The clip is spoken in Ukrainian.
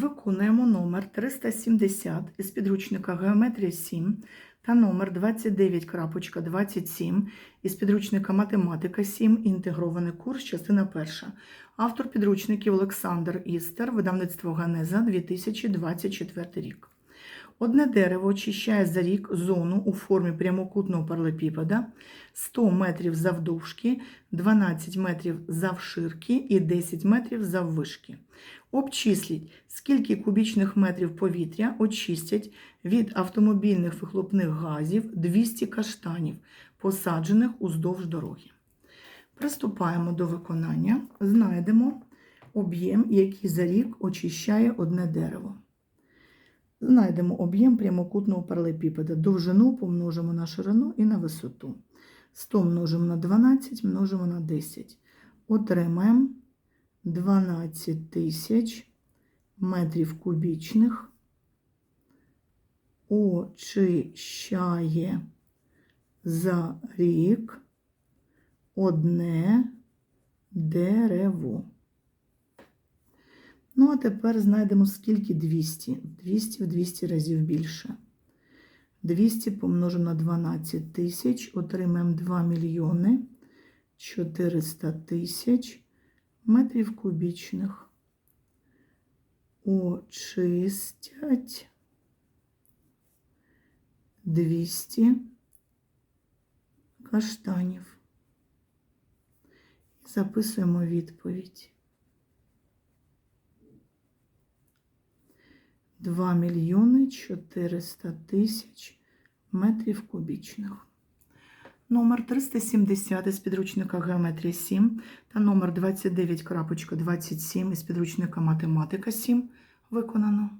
Виконуємо номер 370 із підручника Геометрія 7 та номер 29.27 із підручника Математика 7. Інтегрований курс, частина перша. Автор підручників Олександр Істер, видавництво Ганеза 2024 рік. Одне дерево очищає за рік зону у формі прямокутного паралепіпеда 100 метрів завдовжки, 12 метрів завширки і 10 метрів заввишки. Обчисліть, скільки кубічних метрів повітря очистять від автомобільних вихлопних газів 200 каштанів, посаджених уздовж дороги. Приступаємо до виконання. Знайдемо об'єм, який за рік очищає одне дерево. Знайдемо об'єм прямокутного паралепіпеда. Довжину помножимо на ширину і на висоту. 100 множимо на 12, множимо на 10. Отримаємо 12 тисяч метрів кубічних. Очищає за рік одне дерево. Ну, а тепер знайдемо, скільки 200. 200 в 200 разів більше. 200 помножимо на 12 тисяч, отримаємо 2 мільйони 400 тисяч метрів кубічних. Очистять 200 каштанів. І записуємо відповідь. 2 мільйони 400 тисяч метрів кубічних. Номер 370 із підручника Геометрія 7 та номер 29.27 із підручника Математика 7 виконано.